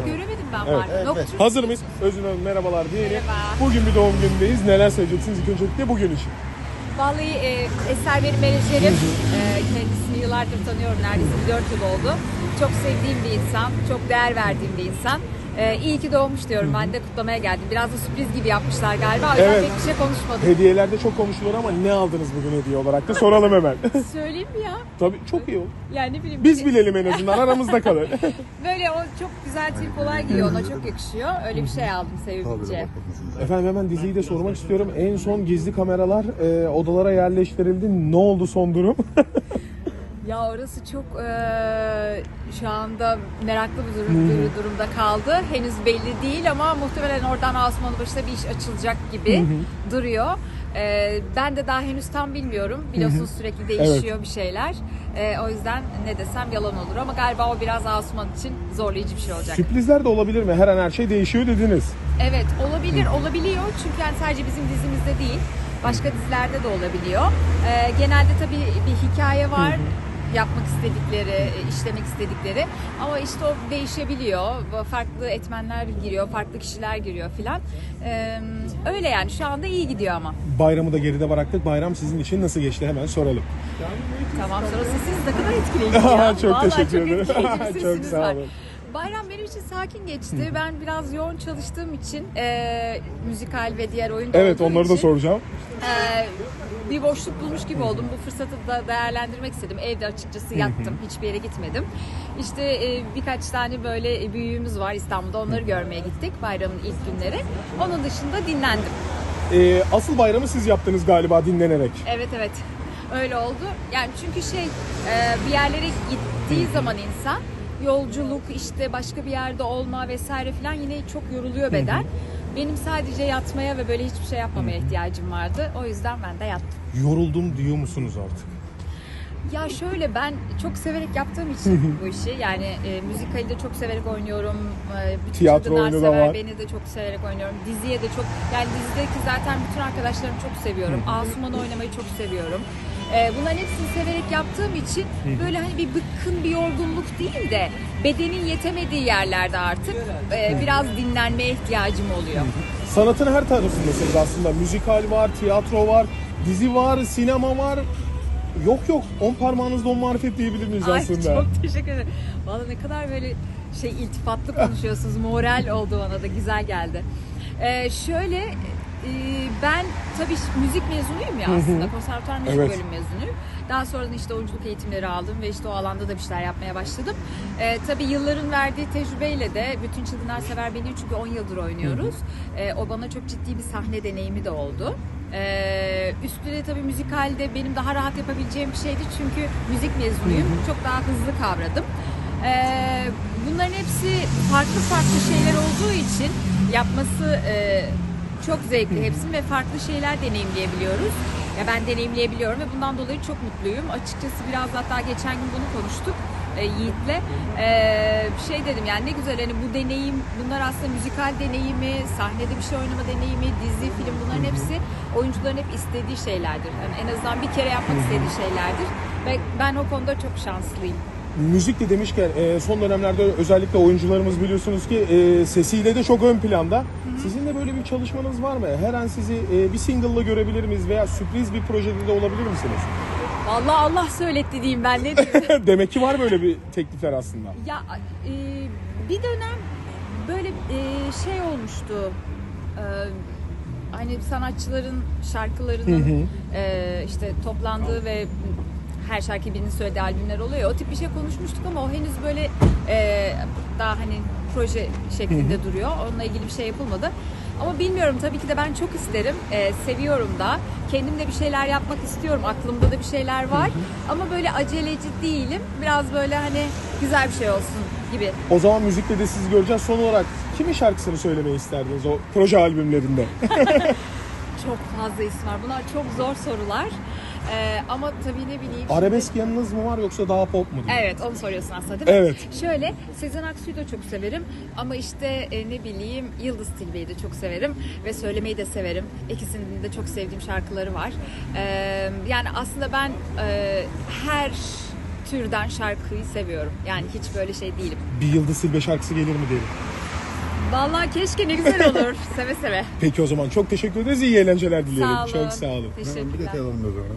Göremedim ben Evet. var. Yok, çünkü- Hazır mıyız? Özün Hanım merhabalar diyelim. Merhaba. Bugün bir doğum günündeyiz. Neler söyleyeceksiniz ilk öncelikle bugün için? Vallahi e, Eser benim menajerim. E, kendisini yıllardır tanıyorum. Neredeyse bir 4 yıl oldu. Çok sevdiğim bir insan. Çok değer verdiğim bir insan. E, iyi ki doğmuş diyorum. Ben de kutlamaya geldim. Biraz da sürpriz gibi yapmışlar galiba. O yüzden Evet. pek bir şey konuşmadım. Hediyelerde çok konuşulur ama ne aldınız bugün hediye olarak da soralım hemen. Söyleyeyim mi ya? Tabii çok iyi oldu. Yani ne bileyim. Biz bilelim en azından aramızda kalır. Böyle o çok güzel trikolar giyiyor. Ona çok yakışıyor. Öyle bir şey aldım sevimlice. Efendim hemen diziyi de sormak istiyorum. En son gizli kameralar e, odalara yerleştirildi. Ne oldu son durum? Ya orası çok eee, şu anda meraklı bir durum, bir durumda kaldı. Henüz belli değil ama muhtemelen oradan Osmanlı başında bir iş açılacak gibi duruyor. Eee, ben de daha henüz tam bilmiyorum. Biliyorsunuz sürekli değişiyor bir şeyler. Eee, o yüzden ne desem yalan olur ama galiba o biraz Asuman için zorlayıcı bir şey olacak. Sürprizler de olabilir mi? Her an her şey değişiyor dediniz. Evet olabilir olabiliyor çünkü yani sadece bizim dizimizde değil başka dizilerde de olabiliyor. Ee, genelde tabii bir hikaye var yapmak istedikleri, e, işlemek istedikleri ama işte o değişebiliyor. Farklı etmenler giriyor, farklı kişiler giriyor filan. Ee, öyle yani şu anda iyi gidiyor ama. Bayramı da geride bıraktık. Bayram sizin için nasıl geçti hemen soralım. Tamam sonra sesiniz ne kadar etkileyici ya. Çok Vallahi teşekkür çok ederim. Çok sesiniz sağ var. Bayram benim için sakin geçti. Ben biraz yoğun çalıştığım için e, müzikal ve diğer oyunda Evet onları da için, soracağım. e, bir boşluk bulmuş gibi oldum. Bu fırsatı da değerlendirmek istedim. Evde açıkçası yattım. Hiçbir yere gitmedim. İşte e, birkaç tane böyle büyüğümüz var İstanbul'da. Onları görmeye gittik bayramın ilk günleri. Onun dışında dinlendim. Ee, asıl bayramı siz yaptınız galiba dinlenerek. Evet evet öyle oldu. Yani çünkü şey e, bir yerlere gittiği zaman insan yolculuk işte başka bir yerde olma vesaire falan yine çok yoruluyor beden. Benim sadece yatmaya ve böyle hiçbir şey yapmamaya ihtiyacım vardı. O yüzden ben de yattım. Yoruldum diyor musunuz artık? Ya şöyle ben çok severek yaptığım için bu işi yani e, müzikali de çok severek oynuyorum. E, bütün Tiyatro oyunu da var. beni de çok severek oynuyorum. Diziye de çok yani dizideki zaten bütün arkadaşlarımı çok seviyorum. Asuman'ı oynamayı çok seviyorum. E, bunların hepsini severek yaptığım için böyle hani bir bıkkın bir yorgunluk değil de bedenin yetemediği yerlerde artık e, biraz dinlenmeye ihtiyacım oluyor. Sanatın her tarafındasınız aslında. Müzikal var, tiyatro var, dizi var, sinema var. Yok yok. On parmağınızda on marifet diyebilir miyiz Ay aslında? çok teşekkür ederim. Valla ne kadar böyle şey iltifatlı konuşuyorsunuz. Moral oldu bana da güzel geldi. Ee, şöyle ben tabii müzik mezunuyum ya aslında. Konservatuar müzik Evet. bölüm mezunuyum. Daha sonra da işte oyunculuk eğitimleri aldım ve işte o alanda da bir şeyler yapmaya başladım. Ee, tabii yılların verdiği tecrübeyle de bütün Çılgınlar Sever Beni çünkü 10 yıldır oynuyoruz. Ee, o bana çok ciddi bir sahne deneyimi de oldu. Ee, üstüne tabii müzikalde benim daha rahat yapabileceğim bir şeydi çünkü müzik mezunuyum. Çok daha hızlı kavradım. Ee, bunların hepsi farklı farklı şeyler olduğu için yapması e, çok zevkli hepsini ve farklı şeyler deneyimleyebiliyoruz. Ya ben deneyimleyebiliyorum ve bundan dolayı çok mutluyum. Açıkçası biraz hatta geçen gün bunu konuştuk e, Yiğit'le. Ee, şey dedim yani ne güzel hani bu deneyim, bunlar aslında müzikal deneyimi, sahnede bir şey oynama deneyimi, dizi, film bunların hepsi oyuncuların hep istediği şeylerdir. Yani en azından bir kere yapmak istediği şeylerdir. Ve ben o konuda çok şanslıyım. Müzik de demişken e, son dönemlerde özellikle oyuncularımız biliyorsunuz ki e, sesiyle de çok ön planda. Sizin de böyle bir çalışmanız var mı? Her an sizi e, bir single'la görebilir miyiz veya sürpriz bir projede de olabilir misiniz? Vallahi Allah söyletti diyeyim ben ne diyeyim. Demek ki var böyle bir teklifler aslında. Ya e, bir dönem böyle e, şey olmuştu. E, hani sanatçıların şarkılarının e, işte toplandığı ve her şarkı birinin söylediği albümler oluyor. O tip bir şey konuşmuştuk ama o henüz böyle e, daha hani proje şeklinde duruyor. Onunla ilgili bir şey yapılmadı. Ama bilmiyorum tabii ki de ben çok isterim. E, seviyorum da. Kendim de bir şeyler yapmak istiyorum. Aklımda da bir şeyler var. Ama böyle aceleci değilim. Biraz böyle hani güzel bir şey olsun gibi. O zaman müzikte de sizi göreceğiz. Son olarak kimin şarkısını söylemeyi isterdiniz o proje albümlerinde? Çok fazla isim var. Bunlar çok zor sorular. E, ama tabii ne bileyim. Arabesk yanınız mı var yoksa daha pop mu? diyeyim? Evet onu soruyorsun aslında değil mi? Evet. Şöyle Sezen Aksu'yu da çok severim ama işte e, ne bileyim Yıldız Tilbe'yi de çok severim ve söylemeyi de severim. İkisinin de çok sevdiğim şarkıları var. Ee, yani aslında ben e, her türden şarkıyı seviyorum. Yani hiç böyle şey değilim. Bir Yıldız Silbe şarkısı gelir mi diyelim. Vallahi keşke ne güzel olur. seve seve. Peki o zaman çok teşekkür ederiz. İyi eğlenceler dileyelim. Sağ olun. Çok sağ olun. Bir Teşekkürler. detay alalım o zaman.